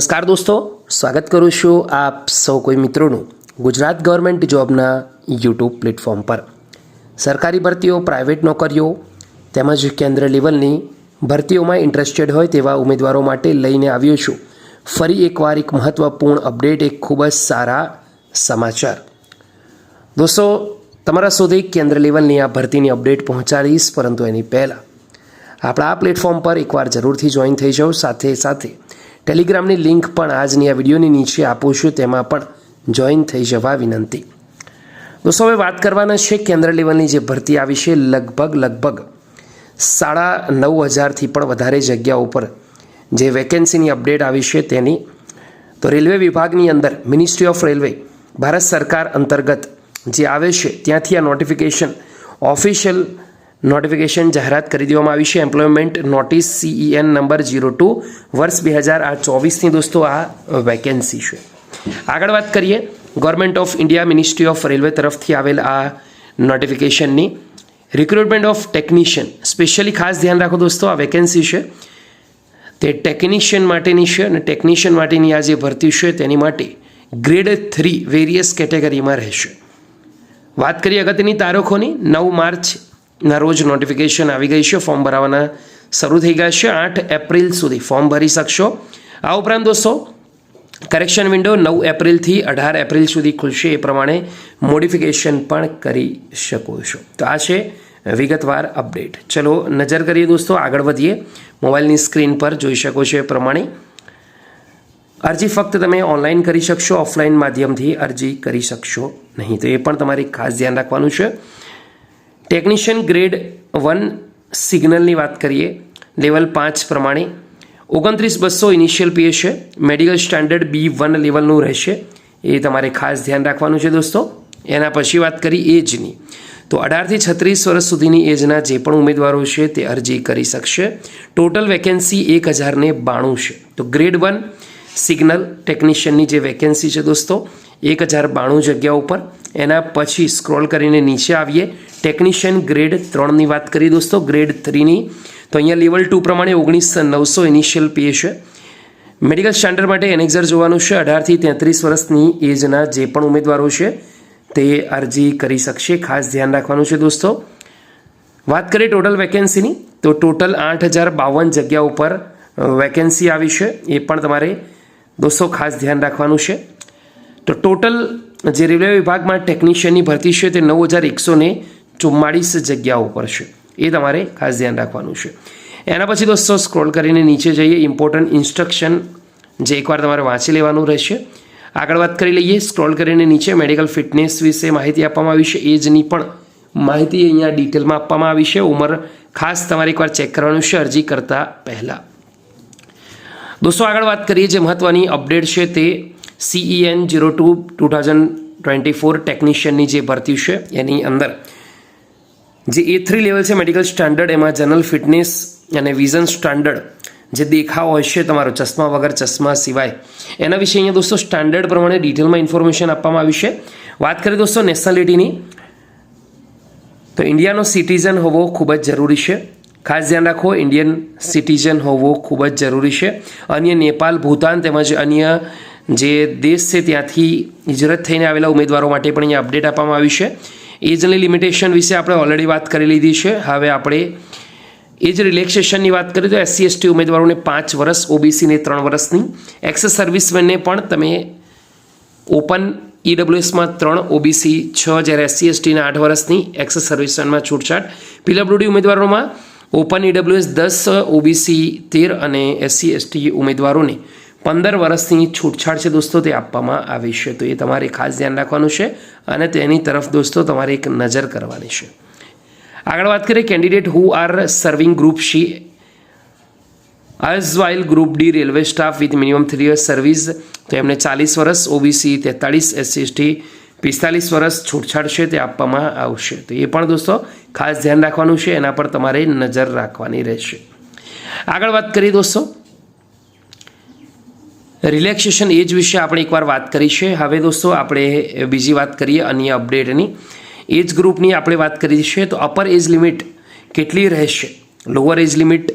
નમસ્કાર દોસ્તો, સ્વાગત કરું છું આપ સૌ કોઈ મિત્રોનું ગુજરાત ગવર્મેન્ટ જોબના યુટ્યુબ પ્લેટફોર્મ પર. સરકારી ભરતીઓ, પ્રાઇવેટ નોકરીઓ તેમજ કેન્દ્ર લેવલની ભરતીઓમાં ઇન્ટરેસ્ટેડ હોય તેવા ઉમેદવારો માટે લઈને આવ્યો છું. ફરી એકવાર એક મહત્ત્વપૂર્ણ અપડેટ, એક ખૂબ જ સારા સમાચાર. દોસ્તો, તમારા સુધી કેન્દ્ર લેવલની આ ભરતીની અપડેટ પહોંચાડીશ, પરંતુ એની પહેલાં આપણા આ પ્લેટફોર્મ પર એકવાર જરૂરથી જોઈન થઈ જાઓ સાથે સાથે ટેલિગ્રામની લિંક પણ આજની આ વિડીયોની નીચે આપું છું, તેમાં પણ જોઈન થઈ જવા વિનંતી. દોસ્તો, હવે વાત કરવાના છે કેન્દ્ર લેવલની જે ભરતી આવી છે, લગભગ લગભગ સાડા નવ હજારથી પણ વધારે જગ્યા ઉપર જે વેકેન્સીની અપડેટ આવી છે તેની. તો રેલવે વિભાગની અંદર મિનિસ્ટ્રી ઓફ રેલવે ભારત સરકાર અંતર્ગત જે આવે છે, ત્યાંથી આ નોટિફિકેશન ઓફિશિયલ નોટિફિકેશન જાહેરાત કરી દેવામાં આવી છે. Employment notice CEN number zero two, વર્ષ બે હજાર આ ચોવીસની દોસ્તો આ વેકેન્સી છે. આગળ વાત કરીએ. Government of India ministry of railway તરફથી આવેલ આ નોટિફિકેશનની રિક્રુટમેન્ટ ઓફ ટેકનિશિયન સ્પેશિયલી ખાસ ધ્યાન રાખો દોસ્તો, આ વેકેન્સી છે. તે ટેકનિશિયન માટેની છે અને ટેકનિશિયન માટેની આ જે ભરતી છે તેની માટે ગ્રેડ થ્રી વેરિયસ કેટેગરીમાં રહેશે. વાત કરીએ અગત્યની તારીખોની, નવ માર્ચના રોજ નોટિફિકેશન આવી ગઈ છે. ફોર્મ ભરાવાના શરૂ થઈ ગયા છે. આઠ એપ્રિલ સુધી ફોર્મ ભરી શકશો. આ ઉપરાંત દોસ્તો કરેક્શન વિન્ડો નવ એપ્રિલથી અઢાર એપ્રિલ સુધી ખુલશે એ પ્રમાણે મોડિફિકેશન પણ કરી શકો છો. તો આ છે વિગતવાર અપડેટ ચલો, નજર કરીએ દોસ્તો, આગળ વધીએ. મોબાઈલની સ્ક્રીન પર જોઈ શકો છો એ પ્રમાણે. અરજી ફક્ત તમે ઓનલાઈન કરી શકશો ઓફલાઈન માધ્યમથી અરજી કરી શકશો નહીં. તો એ પણ તમારે ખાસ ધ્યાન રાખવાનું છે. ટેકનિશિયન ગ્રેડ વન સિગ્નલની વાત કરીએ લેવલ પાંચ પ્રમાણે. ઓગણત્રીસ બસો ઇનિશિયલ પીએ છે મેડિકલ સ્ટાન્ડર્ડ બી વન લેવલનું રહેશે. એ તમારે ખાસ ધ્યાન રાખવાનું છે દોસ્તો. એના પછી વાત કરી એજની તો અઢારથી છત્રીસ વર્ષ સુધીની એજના જે પણ ઉમેદવારો છે તે અરજી કરી શકશે. ટોટલ વેકેન્સી એક હજારને બાણું છે. તો ગ્રેડ વન સિગ્નલ ટેકનિશિયનની જે વેકેન્સી છે દોસ્તો, એક હજાર બાણું જગ્યા ઉપર. એના પછી સ્ક્રોલ કરીને નીચે આવીએ. ટેકનિશિયન ગ્રેડ ત્રણની વાત કરીએ દોસ્તો, ગ્રેડ થ્રીની. તો અહીંયા લેવલ ટુ પ્રમાણે ઓગણીસ નવસો ઇનિશિયલ પે છે. મેડિકલ સ્ટાન્ડર્ડ માટે એનેક્ઝર જોવાનું છે. અઢારથી તેત્રીસ વર્ષની એજના જે પણ ઉમેદવારો છે, તે અરજી કરી શકશે. ખાસ ધ્યાન રાખવાનું છે દોસ્તો. વાત કરીએ ટોટલ વેકેન્સીની, તો ટોટલ આઠ હજાર બાવન જગ્યા ઉપર વેકેન્સી આવી છે. એ પણ તમારે દોસ્તો, ખાસ ધ્યાન રાખવાનું છે. તો ટોટલ જે રેલવે વિભાગમાં ટેકનિશિયનની ભરતી છે તે નવ હજાર એકસો ને ચુમ્માળીસ જગ્યાઓ પર છે. એ તમારે ખાસ ધ્યાન રાખવાનું છે. એના પછી દોસ્તો સ્ક્રોલ કરીને નીચે જઈએ. ઇમ્પોર્ટન્ટ ઇન્સ્ટ્રક્શન જે એકવાર તમારે વાંચી લેવાનું રહેશે. આગળ વાત કરી લઈએ. સ્ક્રોલ કરીને નીચે મેડિકલ ફિટનેસ વિશે માહિતી આપવામાં આવી છે. એજની પણ માહિતી અહીંયા ડિટેલમાં આપવામાં આવી છે. ઉંમર ખાસ તમારે એકવાર ચેક કરવાનું છે. અરજી કરતાં પહેલાં. દોસ્તો, આગળ વાત કરીએ જે મહત્ત્વની અપડેટ છે તે CEN zero two two thousand twenty four ટેકનિશિયનની જે ભરતી છે એની અંદર. જે એ થ્રી લેવલ છે મેડિકલ સ્ટાન્ડર્ડ, એમાં જનરલ ફિટનેસ અને વિઝન સ્ટાન્ડર્ડ જે દેખાવ હોય છે તમારો ચશ્મા વગર, ચશ્મા સિવાય. એના વિશે અહીંયા દોસ્તો સ્ટાન્ડર્ડ પ્રમાણે ડિટેલમાં ઇન્ફોર્મેશન આપવામાં આવી છે. વાત કરીએ દોસ્તો નેશનાલિટીની. તો ઇન્ડિયાનો સિટીઝન હોવો ખૂબ જ જરૂરી છે. ખાસ ધ્યાન રાખો ઇન્ડિયન સિટીઝન હોવો ખૂબ જ જરૂરી છે. અન્ય નેપાલ, ભૂતાન તેમજ અન્ય જે દેશ છે ત્યાંથી હિજરત થઈને આવેલા ઉમેદવારો માટે પણ અહીંયા અપડેટ આપવામાં આવી છે. એજની લિમિટેશન વિશે આપણે ઓલરેડી વાત કરી લીધી છે. હવે આપણે એજ રિલેક્સેશનની વાત કરીએ તો એસસી એસટી ઉમેદવારોને પાંચ વર્ષ ઓબીસીને ત્રણ વર્ષની એક્સેસ સર્વિસમેનને પણ તમે ઓપન ઈડબ્લ્યુએસમાં ત્રણ ઓબીસી છ, જ્યારે એસસી એસટીના આઠ વર્ષની એક્સેસ સર્વિસમેનમાં છૂટછાટ. પીડબ્લ્યુડી ઉમેદવારોમાં ઓપન ઈડબ્લ્યુએસ દસ ઓબીસી તેર અને એસસી એસટી ઉમેદવારોને પંદર વર્ષની છૂટછાટ છે દોસ્તો, તે આપવામાં આવી છે. તો એ તમારે ખાસ ધ્યાન રાખવાનું છે અને તેની તરફ દોસ્તો, તમારે એક નજર કરવાની છે. આગળ વાત કરીએ, candidate who are serving group C as while group D railway staff with minimum three years service. તો એમને ચાલીસ વર્ષ ઓબીસી તેતાળીસ એસસી એસટી પિસ્તાલીસ વર્ષ છૂટછાટ છે તે આપવામાં આવશે. તો એ પણ દોસ્તો ખાસ ધ્યાન રાખવાનું છે, એના પર તમારે નજર રાખવાની રહેશે. આગળ વાત કરીએ દોસ્તો. રિલેક્સેશન એજ વિશે આપણે એકવાર વાત કરી છે. હવે દોસ્તો આપણે બીજી વાત કરીએ અન્ય અપડેટની. એજ ગ્રુપની આપણે વાત કરી છે, તો અપર એજ લિમિટ કેટલી રહેશે? લોઅર એજ લિમિટ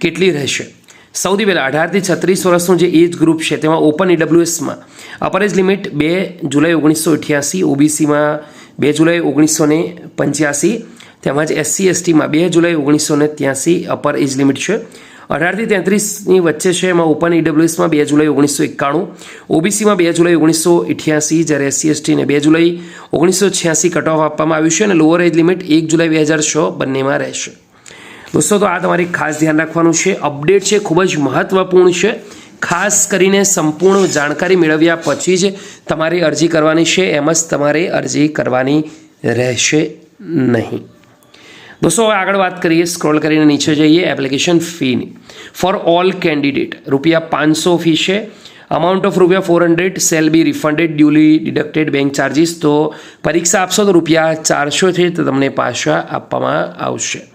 કેટલી રહેશે? સૌથી પહેલાં અઢારથી છત્રીસ વર્ષનું જે એજ ગ્રુપ છે, તેમાં ઓપન ઈડબ્લ્યુએસમાં અપર એજ લિમિટ બે જુલાઈ ઓગણીસો અઠ્યાસી, ઓબીસીમાં બે જુલાઈ ઓગણીસો ને પંચ્યાસી, તેમજ એસસી એસટીમાં બે જુલાઈ ઓગણીસો ને ત્યાંસી અપર એજ લિમિટ છે. અઢારથી તેત્રીસની વચ્ચે છે એમાં ઓપન ઈડબ્લ્યુએસમાં બે જુલાઈ ઓગણીસો એકાણું, ઓબીસીમાં બે જુલાઈ ઓગણીસો અઠ્યાસી, જ્યારે એસસી એસટીને બે જુલાઈ ઓગણીસો છ્યાસી કટ ઓફ આપવામાં આવ્યું છે અને લોઅર એજ લિમિટ એક જુલાઈ બે હજાર છ બંનેમાં રહેશે. દોસ્તો, તો આ તમારે ખાસ ધ્યાન રાખવાનું છે. અપડેટ છે, ખૂબ જ મહત્વપૂર્ણ છે. ખાસ કરીને સંપૂર્ણ જાણકારી મેળવ્યા પછી જ તમારે અરજી કરવાની છે. એમ જ તમારે અરજી કરવાની રહેશે નહીં. દોસ્તો, હવે આગળ વાત કરીએ, સ્ક્રોલ કરીને નીચે જઈએ. એપ્લિકેશન ફીની ફોર ઓલ કેન્ડિડેટ રૂપિયા પાંચસો ફી છે. Amount of rupiya four hundred shall be refunded duly deducted bank charges તો પરીક્ષા આપશો તો રૂપિયા ચારસો છે તો તમને પાછા આપવામાં આવશે.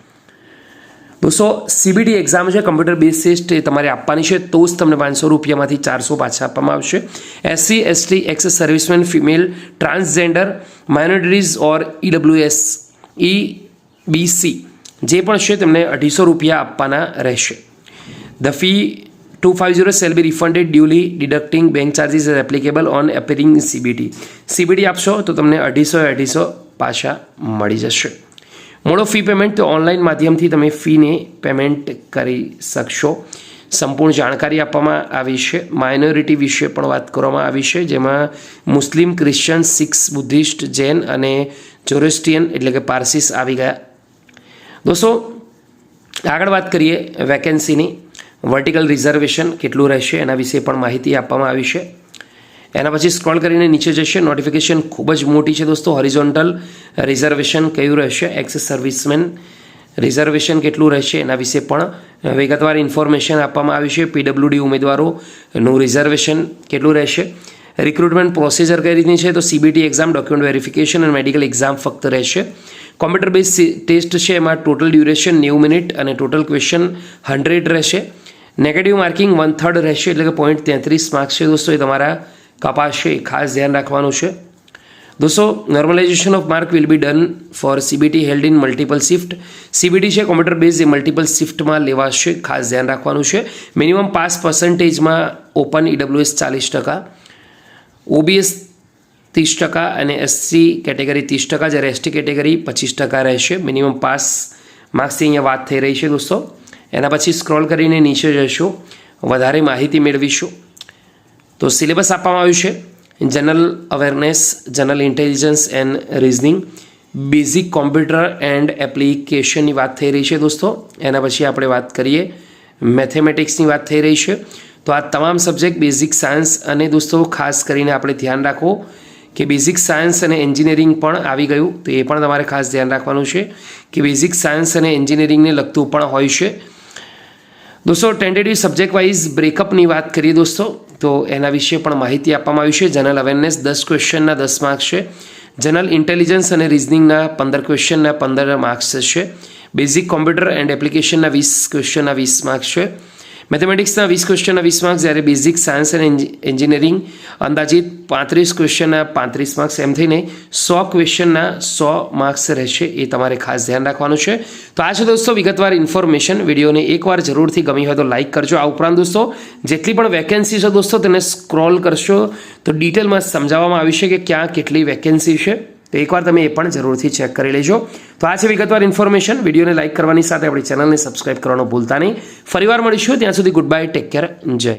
દોસ્તો સીબીટી એક્ઝામ છે કમ્પ્યુટર બેઝ ટેસ્ટ એ તમારે આપવાની છે, તો જ તમને પાંચસો રૂપિયામાંથી ચારસો પાછા આપવામાં આવશે. SC ST ex serviceman female transgender minorities or EWS E BC જે પણ છે તેમને અઢીસો રૂપિયા આપવાના રહેશે. The fee two five zero shall be refunded duly deducting bank charges is applicable on appearing CBD CBT આપશો, તો તમને અઢીસો અઢીસો પાછા મળી જશે. મોડો ફી પેમેન્ટ તો ઓનલાઈન માધ્યમથી તમે ફીને પેમેન્ટ કરી શકશો. સંપૂર્ણ જાણકારી આપવામાં આવી છે. માઇનોરિટી વિશે પણ વાત કરવામાં આવી છે, જેમાં Muslim, Christian Sikhs Buddhist, Jain અને જોરેસ્ટિયન એટલે કે પારસીસ આવી ગયા. દોસ્તો, આગળ વાત કરીએ વેકેન્સીની વર્ટિકલ રિઝર્વેશન કેટલું રહેશે એના વિશે પણ માહિતી આપવામાં આવી છે. એના પછી સ્ક્રોલ કરીને નીચે જશે. નોટિફિકેશન ખૂબ જ મોટી છે દોસ્તો. હોરિઝોન્ટલ રિઝર્વેશન કયું રહેશે? એક્સ સર્વિસમેન રિઝર્વેશન કેટલું રહેશે? એના વિશે પણ વિગતવાર ઇન્ફોર્મેશન આપવામાં આવ્યું છે. પીડબ્લ્યુડી ઉમેદવારોનું રિઝર્વેશન કેટલું રહેશે? રિક્રુટમેન્ટ પ્રોસીજર કઈ રીતની છે? તો સીબીટી એક્ઝામ ડોક્યુમેન્ટ વેરિફિકેશન અને મેડિકલ એક્ઝામ ફક્ત રહેશે. કોમ્પ્યુટર બેઝ ટેસ્ટ છે. એમાં ટોટલ ડ્યુરેશન નેવું મિનિટ અને ટોટલ ક્વેશ્ચન હંડ્રેડ રહેશે. નેગેટિવ માર્કિંગ વન થર્ડ રહેશે. એટલે કે પોઈન્ટ તેત્રીસ માર્ક્સ છે દોસ્તો. એ તમારા કપાશે, એ ખાસ ધ્યાન રાખવાનું છે. દોસ્તો normalization of mark will be done for CBT held in multiple shift CBT છે કોમ્પ્યુટર બેઝ એ મલ્ટિપલ શિફ્ટમાં લેવાશે, ખાસ ધ્યાન રાખવાનું છે. મિનિમમ પાસ પર્સન્ટેજમાં ઓપન ઈડબ્લ્યુએસ ચાલીસ ટકા ઓબીએસ ત્રીસ ટકા અને એસસી કેટેગરી ત્રીસ ટકા, જ્યારે એસટી કેટેગરી પચીસ ટકા રહેશે. મિનિમમ પાસ માર્ક્સની અહીંયા વાત થઈ રહી છે, દોસ્તો. એના પછી સ્ક્રોલ કરીને નીચે જશો. વધારે માહિતી મેળવીશું. તો સિલેબસ આપવામાં આવ્યું છે. General awareness general intelligence and reasoning basic computer and એપ્લિકેશનની વાત થઈ રહી છે દોસ્તો. એના પછી આપણે વાત કરીએ મેથેમેટિક્સની વાત થઈ રહી છે. તો આ તમામ સબ્જેક્ટ બેઝિક સાયન્સ અને દોસ્તો ખાસ કરીને આપણે ધ્યાન રાખો કે બેઝિક સાયન્સ અને એન્જિનિયરિંગ પણ આવી ગયું. તો એ પણ તમારે ખાસ ધ્યાન રાખવાનું છે કે બેઝિક સાયન્સ અને એન્જિનિયરિંગને લગતું પણ હોય છે. દોસ્તો ટેન્ટેટિવ સબ્જેક્ટ વાઇઝ બ્રેકઅપની વાત કરીએ દોસ્તો. તો એના વિશે પણ માહિતી આપવામાં આવી છે. જનરલ અવેરનેસ દસ ક્વેશ્ચનના દસ માર્ક્સ છે. જનરલ ઇન્ટેલિજન્સ અને રિઝનિંગના પંદર ક્વેશ્ચનના પંદર માર્ક્સ છે. બેઝિક કોમ્પ્યુટર એન્ડ એપ્લિકેશનના વીસ ક્વેશ્ચનના વીસ માર્ક્સ છે. મેથેમેટિક્સના વીસ ક્વેશ્ચનના વીસ માર્ક્સ જ્યારે બેઝિક સાયન્સ અને એન્જિનિયરિંગ અંદાજિત પાંત્રીસ ક્વેશ્ચનના પાંત્રીસ માર્ક્સ એમ થઈને સો ક્વેશ્ચનના સો માર્ક્સ રહેશે એ તમારે ખાસ ધ્યાન રાખવાનું છે. તો આ છે દોસ્તો વિગતવાર ઇન્ફોર્મેશન વિડીયોને એકવાર જરૂરથી ગમી હોય તો લાઇક કરજો. આ ઉપરાંત દોસ્તો, જેટલી પણ વેકેન્સી છે દોસ્તો, તેને સ્ક્રોલ કરશો તો ડિટેલમાં સમજાવવામાં આવ્યું છે કે ક્યાં કેટલી વેકેન્સી છે. તો એકવાર તમે એ પણ જરૂરથી ચેક કરી લેજો. તો આ છે વિગતવાર ઇન્ફોર્મેશન વિડીયોને લાઇક કરવાની સાથે આપણી ચેનલને સબસ્ક્રાઇબ કરવાનું ભૂલતા નહીં. ફરીવાર મળીશું. ત્યાં સુધી ગુડ બાય ટેક કેર જય.